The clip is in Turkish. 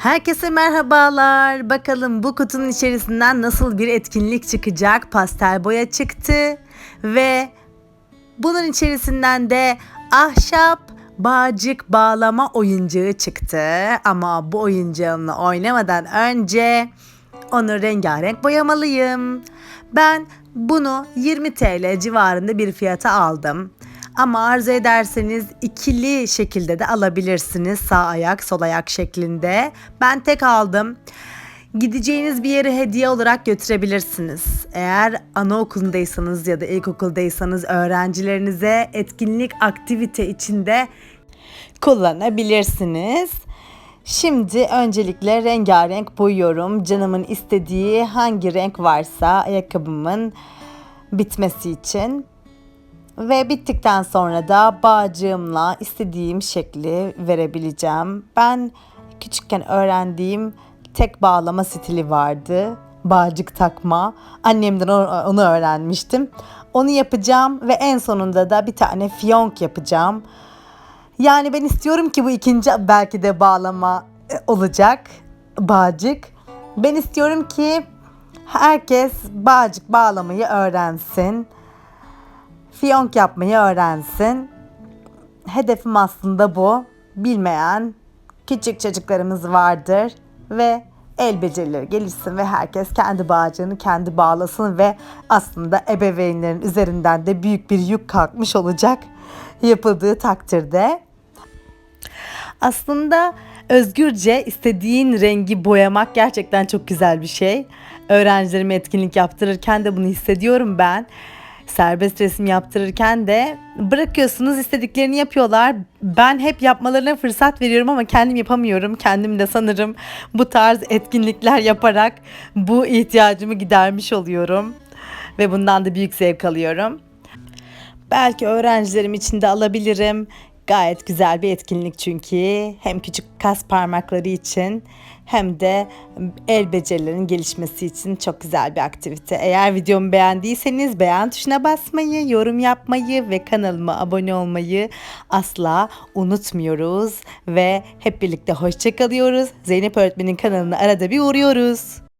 Herkese merhabalar. Bakalım bu kutunun içerisinden nasıl bir etkinlik çıkacak? Pastel boya çıktı ve bunun içerisinden de ahşap bağcık bağlama oyuncağı çıktı. Ama bu oyuncağımla oynamadan önce onu rengarenk boyamalıyım. Ben bunu 20 TL civarında bir fiyata aldım. Ama arzu ederseniz ikili şekilde de alabilirsiniz. Sağ ayak, sol ayak şeklinde. Ben tek aldım. Gideceğiniz bir yere hediye olarak götürebilirsiniz. Eğer anaokulundaysanız ya da ilkokuldaysanız öğrencilerinize etkinlik aktivite içinde kullanabilirsiniz. Şimdi öncelikle rengarenk boyuyorum. Canımın istediği hangi renk varsa ayakkabımın bitmesi için. Ve bittikten sonra da bağcığımla istediğim şekli verebileceğim. Ben küçükken öğrendiğim tek bağlama stili vardı. Bağcık takma. Annemden onu öğrenmiştim. Onu yapacağım ve en sonunda da bir tane fiyonk yapacağım. Yani ben istiyorum ki bu ikinci belki de bağlama e, olacak. Bağcık. Ben istiyorum ki herkes bağcık bağlamayı öğrensin. Fiyonk yapmayı öğrensin. Hedefim aslında bu. Bilmeyen küçük çocuklarımız vardır ve el becerileri gelişsin ve herkes kendi bağcığını kendi bağlasın ve aslında ebeveynlerin üzerinden de büyük bir yük kalkmış olacak yapıldığı takdirde. Aslında özgürce istediğin rengi boyamak gerçekten çok güzel bir şey. Öğrencilerime etkinlik yaptırırken de bunu hissediyorum ben. Serbest resim yaptırırken de bırakıyorsunuz istediklerini yapıyorlar. Ben hep yapmalarına fırsat veriyorum ama kendim yapamıyorum. Kendim de sanırım bu tarz etkinlikler yaparak bu ihtiyacımı gidermiş oluyorum. Ve bundan da büyük zevk alıyorum. Belki öğrencilerim için de alabilirim. Gayet güzel bir etkinlik çünkü hem küçük kas parmakları için hem de el becerilerinin gelişmesi için çok güzel bir aktivite. Eğer videomu beğendiyseniz beğen tuşuna basmayı, yorum yapmayı ve kanalıma abone olmayı asla unutmuyoruz ve hep birlikte hoşça kalıyoruz. Zeynep öğretmenin kanalına arada bir uğruyoruz.